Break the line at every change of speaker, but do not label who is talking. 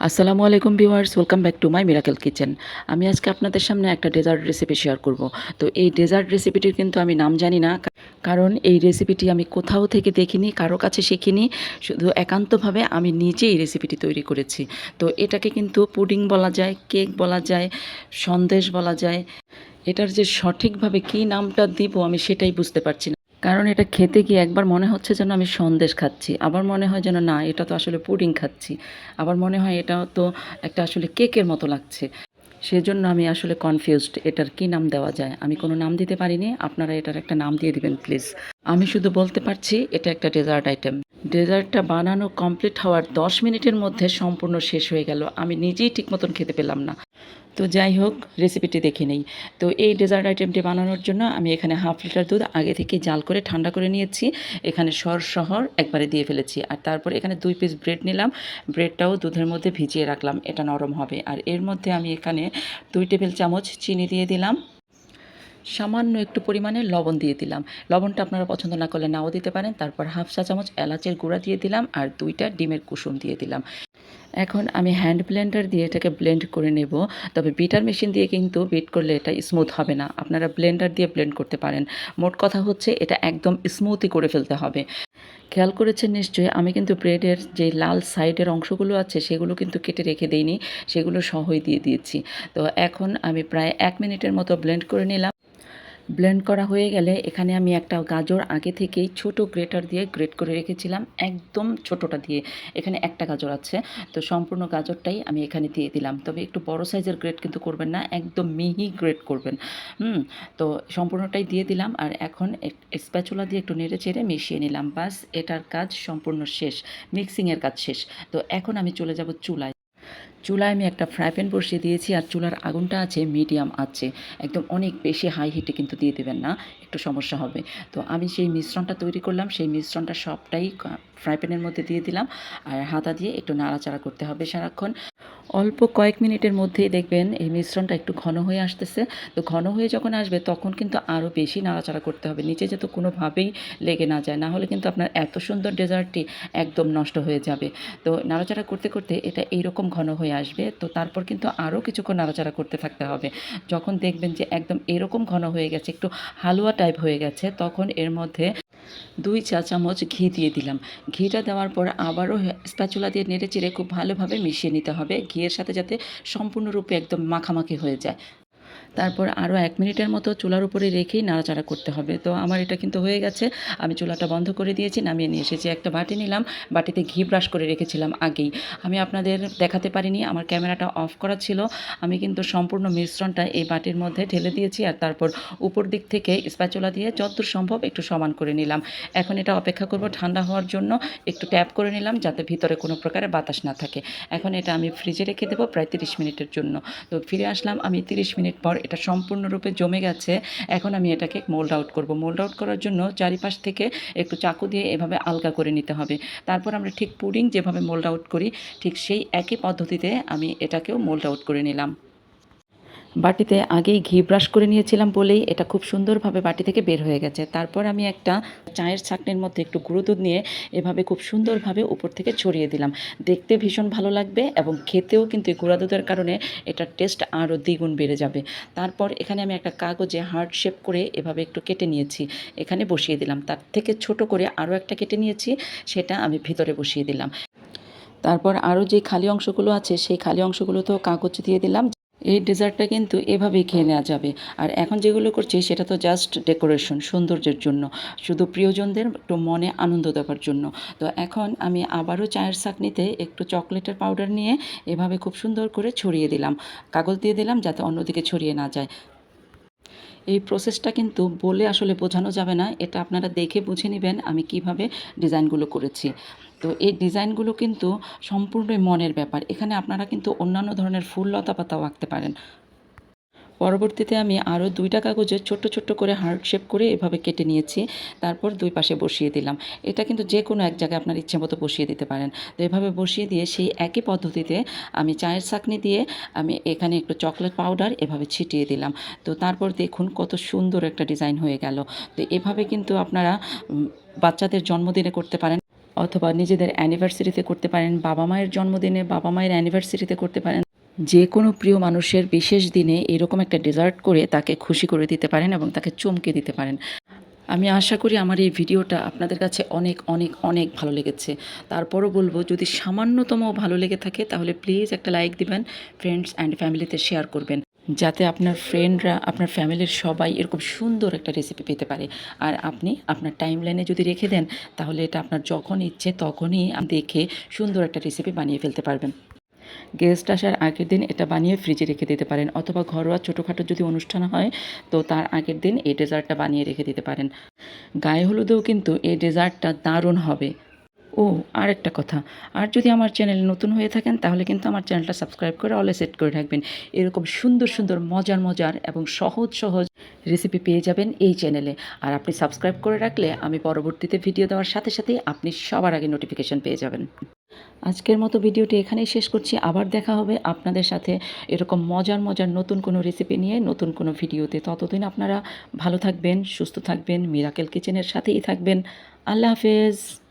আসসালামু আলাইকুম viewers welcome back to my miracle kitchen আমি আজকে আপনাদের সামনে একটা ডেজার্ট রেসিপি শেয়ার করব। তো এই ডেজার্ট রেসিপিটির কিন্তু আমি নাম জানি না কারণ এই রেসিপিটি আমি কোথাও থেকে দেখিনি, কারও কাছে শিখিনি, শুধু একান্তভাবে আমি নিজে এই রেসিপিটি তৈরি করেছি। তো এটাকে কিন্তু পুডিং বলা যায়, কেক বলা যায়, সন্দেশ বলা যায়। এটার যে সঠিকভাবে কী নামটা দিব আমি সেটাই বুঝতে পারছি না। কারণ এটা খেতে গিয়ে একবার মনে হচ্ছে যেন আমি সন্দেশ খাচ্ছি। আবার মনে হয় যেন না, এটা তো আসলে পুডিং খাচ্ছি। আবার মনে হয় এটা তো একটা আসলে কেকের মতো লাগছে। সেজন্য আমি আসলে কনফিউজড এটার কি নাম দেওয়া যায়? আমি কোনো নাম দিতে পারিনি। আপনারা এটার একটা নাম দিয়ে দিবেন প্লিজ আমি শুধু বলতে পারছি, এটা একটা ডেজার্ট আইটেম ডেজার্টটা বানানো কমপ্লিট হওয়ার দশ মিনিটের মধ্যে সম্পূর্ণ শেষ হয়ে গেল। আমি নিজেই ঠিক মতন খেতে পেলাম না। তো যাই হোক রেসিপিটি দেখে নেই। তো এই ডেজার্ট আইটেমটি বানানোর জন্য আমি এখানে হাফ লিটার দুধ আগে থেকে জাল করে ঠান্ডা করে নিয়েছি। এখানে সর শহর একবারে দিয়ে ফেলেছি। আর তারপর এখানে দুই পিস ব্রেড নিলাম। ব্রেডটাও দুধের মধ্যে ভিজিয়ে রাখলাম। এটা নরম হবে। আর এর মধ্যে আমি এখানে দুই টেবিল চামচ চিনি দিয়ে দিলাম। সামান্য একটু পরিমাণে লবণ দিয়ে দিলাম। লবণটা আপনারা পছন্দ না করলে নাও দিতে পারেন। তারপর হাফ চা চামচ এলাচের গুঁড়া দিয়ে দিলাম। আর দুইটা ডিমের কুসুম দিয়ে দিলাম। এখন আমি হ্যান্ড ব্লেন্ডার দিয়ে এটাকে ব্লেন্ড করে নেব। তবে বিটার মেশিন দিয়ে কিন্তু বিট করলে এটা স্মুথ হবে না। আপনারা ব্লেন্ডার দিয়ে ব্লেন্ড করতে পারেন। মোট কথা হচ্ছে এটা একদম স্মুথই করে ফেলতে হবে। খেয়াল করেছেন নিশ্চয়ই, আমি কিন্তু ব্রেডের যে লাল সাইডের অংশগুলো আছে, সেগুলো কিন্তু কেটে রেখে দেইনি, সেগুলো সহই দিয়ে দিয়েছি। তো এখন আমি প্রায় এক মিনিটের মতো ব্লেন্ড করে নিলাম। ব্লেন্ড করা হয়ে গেলে এখানে আমি একটা গাজর আগে থেকেই ছোট গ্রেটার দিয়ে গ্রেট করে রেখেছিলাম, একদম ছোটটা দিয়ে। এখানে একটা গাজর আছে, তো সম্পূর্ণ গাজরটাই আমি এখানে দিয়ে দিলাম। তবে একটু বড় সাইজের গ্রেট কিন্তু করবেন না, একদম মিহি গ্রেট করবেন। হুম, তো সম্পূর্ণটাই দিয়ে দিলাম আর এখন স্প্যাচুলা দিয়ে একটু নেড়ে চেড়ে মিশিয়ে নিলাম। বাস, এটার কাজ সম্পূর্ণ শেষ, মিক্সিংয়ের কাজ শেষ। তো এখন আমি চলে যাব চুলায়। চুলায় আমি একটা ফ্রাই প্যান বসিয়ে দিয়েছি আর চুলার আগুনটা আছে, মিডিয়াম আছে। একদম অনেক বেশি হাই হিটে কিন্তু দিয়ে দেবেন না, একটু সমস্যা হবে। তো আমি সেই মিশ্রণটা তৈরি করলাম, সেই মিশ্রণটা সবটাই ফ্রাই প্যানের মধ্যে দিয়ে দিলাম আর হাতা দিয়ে একটু নাড়াচাড়া করতে হবে সারাক্ষণ। অল্প কয়েক মিনিটের মধ্যেই দেখবেন এই মিশ্রণটা একটু ঘন হয়ে আসতেছে। তো ঘন হয়ে যখন আসবে তখন কিন্তু আরও বেশি নাড়াচাড়া করতে হবে, নিচে যাতে কোনোভাবেই লেগে না যায়। না হলে কিন্তু আপনার এত সুন্দর ডেজার্টটি একদম নষ্ট হয়ে যাবে। তো নাড়াচাড়া করতে করতে এটা এইরকম ঘন হয়ে আসবে, তো তারপর কিন্তু আরও কিছুক্ষণ নাড়াচাড়া করতে থাকতে হবে। যখন দেখবেন যে একদম এরকম ঘন হয়ে গেছে, একটু হালুয়া টাইপ হয়ে গেছে, তখন এর মধ্যে দুই চা চামচ ঘি দিয়ে দিলাম। ঘিটা দেওয়ার পর আবারও স্প্যাচুলা দিয়ে নেড়ে চিড়ে খুব ভালোভাবে মিশিয়ে নিতে হবে। ঘিয়ের সাথে যাতে সম্পূর্ণরূপে একদম মাখামাখি হয়ে যায়। তারপর আরও এক মিনিটের মতো চুলার উপরে রেখেই নাড়াচাড়া করতে হবে। তো আমার এটা কিন্তু হয়ে গেছে। আমি চুলাটা বন্ধ করে দিয়েছি, নামিয়ে নিয়ে এসেছি। একটা বাটি নিলাম, বাটিতে ঘি ব্রাশ করে রেখেছিলাম আগেই। আমি আপনাদের দেখাতে পারিনি, আমার ক্যামেরাটা অফ করা ছিল। আমি কিন্তু সম্পূর্ণ মিশ্রণটা এই বাটির মধ্যে ঢেলে দিয়েছি আর তারপর উপর দিক থেকে স্প্যাচুলা দিয়ে যতদূর সম্ভব একটু সমান করে নিলাম। এখন এটা অপেক্ষা করব ঠান্ডা হওয়ার জন্য। একটু ট্যাপ করে নিলাম যাতে ভিতরে কোনো প্রকারের বাতাস না থাকে। এখন এটা আমি ফ্রিজে রেখে দেবো প্রায় তিরিশ মিনিটের জন্য। তো ফিরে আসলাম আমি তিরিশ মিনিট পর এটা সম্পূর্ণরূপে জমে গেছে। এখন আমি এটাকে মোল্ড আউট করব। মোল্ড আউট করার জন্য চারিপাশ থেকে একটু চাকু দিয়ে এভাবে আলগা করে নিতে হবে। তারপর আমরা ঠিক পুডিং যেভাবে মোল্ড আউট করি, ঠিক সেই একই পদ্ধতিতে আমি এটাকেও মোল্ড আউট করে নিলাম। বাটিতে আগেই ঘি ব্রাশ করে নিয়েছিলাম বলেই এটা খুব সুন্দরভাবে বাটি থেকে বের হয়ে গেছে। তারপর আমি একটা চায়ের ছাকনির মধ্যে একটু গুঁড়ো দুধ নিয়ে এভাবে খুব সুন্দরভাবে উপর থেকে ছড়িয়ে দিলাম। দেখতে ভীষণ ভালো লাগবে এবং খেতেও কিন্তু এই গুঁড়া দুধের কারণে এটার টেস্ট আরও দ্বিগুণ বেড়ে যাবে। তারপর এখানে আমি একটা কাগজে হার্ট শেপ করে এভাবে একটু কেটে নিয়েছি। এখানে বসিয়ে দিলাম। তার থেকে ছোট করে আরও একটা কেটে নিয়েছি। সেটা আমি ভিতরে বসিয়ে দিলাম। তারপর আরও যে খালি অংশগুলো আছে, সেই খালি অংশগুলোতেও কাগজ দিয়ে দিলাম। এই ডেজার্টটা কিন্তু এভাবেই খেয়ে নেওয়া যাবে। আর এখন যেগুলো করছি, সেটা তো জাস্ট ডেকোরেশন সৌন্দর্যের জন্য। শুধু প্রিয়জনদের একটু মনে আনন্দ দেওয়ার জন্য। তো এখন আমি আবারও চায়ের চাকনিতে একটু চকলেটের পাউডার নিয়ে এভাবে খুব সুন্দর করে ছড়িয়ে দিলাম। কাগজ দিয়ে দিলাম যাতে অন্যদিকে ছড়িয়ে না যায়। এই প্রসেসটা কিন্তু বলে আসলে বোঝানো যাবে না। এটা আপনারা দেখে বুঝে নেবেন আমি কীভাবে ডিজাইনগুলো করেছি। তো এই ডিজাইনগুলো কিন্তু সম্পূর্ণই মনের ব্যাপার। এখানে আপনারা কিন্তু অন্যান্য ধরনের ফুল লতা পাতাও আঁকতে পারেন। পরবর্তীতে আমি আরও দুইটা কাগজে ছোট্ট ছোট্ট করে হার্ট শেপ করে এভাবে কেটে নিয়েছি। তারপর দুই পাশে বসিয়ে দিলাম। এটা কিন্তু যে কোনো এক জায়গায় আপনার ইচ্ছে মতো বসিয়ে দিতে পারেন। তো এভাবে বসিয়ে দিয়ে সেই একই পদ্ধতিতে আমি চায়ের চাকনি দিয়ে আমি এখানে একটু চকলেট পাউডার এভাবে ছিটিয়ে দিলাম। তো তারপর দেখুন কত সুন্দর একটা ডিজাইন হয়ে গেল। তো এভাবে কিন্তু আপনারা বাচ্চাদের জন্মদিনে করতে পারেন। অথবা নিজেদের অ্যানিভার্সারিতে করতে পারেন, বাবা মায়ের জন্মদিনে, বাবা মায়ের অ্যানিভার্সারিতে করতে পারেন। যে কোনো প্রিয় মানুষের বিশেষ দিনে এরকম একটা ডেজার্ট করে তাকে খুশি করে দিতে পারেন এবং তাকে চমকে দিতে পারেন। আমি আশা করি আমার এই ভিডিওটা আপনাদের কাছে অনেক অনেক অনেক ভালো লেগেছে। তারপরও বলব, যদি সামান্যতম ভালো লেগে থাকে, তাহলে প্লিজ একটা লাইক দিবেন ফ্রেন্ডস অ্যান্ড ফ্যামিলিতে শেয়ার করবেন। যাতে আপনার ফ্রেন্ডরা আপনার ফ্যামিলির সবাই এরকম সুন্দর একটা রেসিপি পেতে পারে। আর আপনি আপনার টাইম লাইনে যদি রেখে দেন, তাহলে এটা আপনার যখন ইচ্ছে তখনই দেখে সুন্দর একটা রেসিপি বানিয়ে ফেলতে পারবেন। গেস্ট আসার আগের দিন এটা বানিয়ে ফ্রিজে রেখে দিতে পারেন, অথবা ঘরোয়া ছোটোখাটো যদি অনুষ্ঠান হয়, তো তার আগের দিন এই ডেজার্টটা বানিয়ে রেখে দিতে পারেন। গায়ে হলুদেও কিন্তু এই ডেজার্টটা দারুণ হবে। ও আর একটা কথা। আর যদি আমার চ্যানেল নতুন হয়ে থাকেন, তাহলে কিন্তু আমার চ্যানেলটা সাবস্ক্রাইব করে অলে সেট করে রাখবেন। এরকম সুন্দর সুন্দর, মজার মজার এবং সহজ সহজ রেসিপি পেয়ে যাবেন এই চ্যানেলে আর আপনি সাবস্ক্রাইব করে রাখলে আমি পরবর্তীতে ভিডিও দেওয়ার সাথে সাথেই আপনি সবার আগে নোটিফিকেশন পেয়ে যাবেন। আজকের মতো ভিডিওটি এখানেই শেষ করছি। আবার দেখা হবে আপনাদের সাথে এরকম মজার মজার নতুন কোনো রেসিপি নিয়ে, নতুন কোনো ভিডিওতে। ততদিন আপনারা ভালো থাকবেন, সুস্থ থাকবেন মিরাকেল কিচেনের সাথেই থাকবেন। আল্লাহ হাফেজ।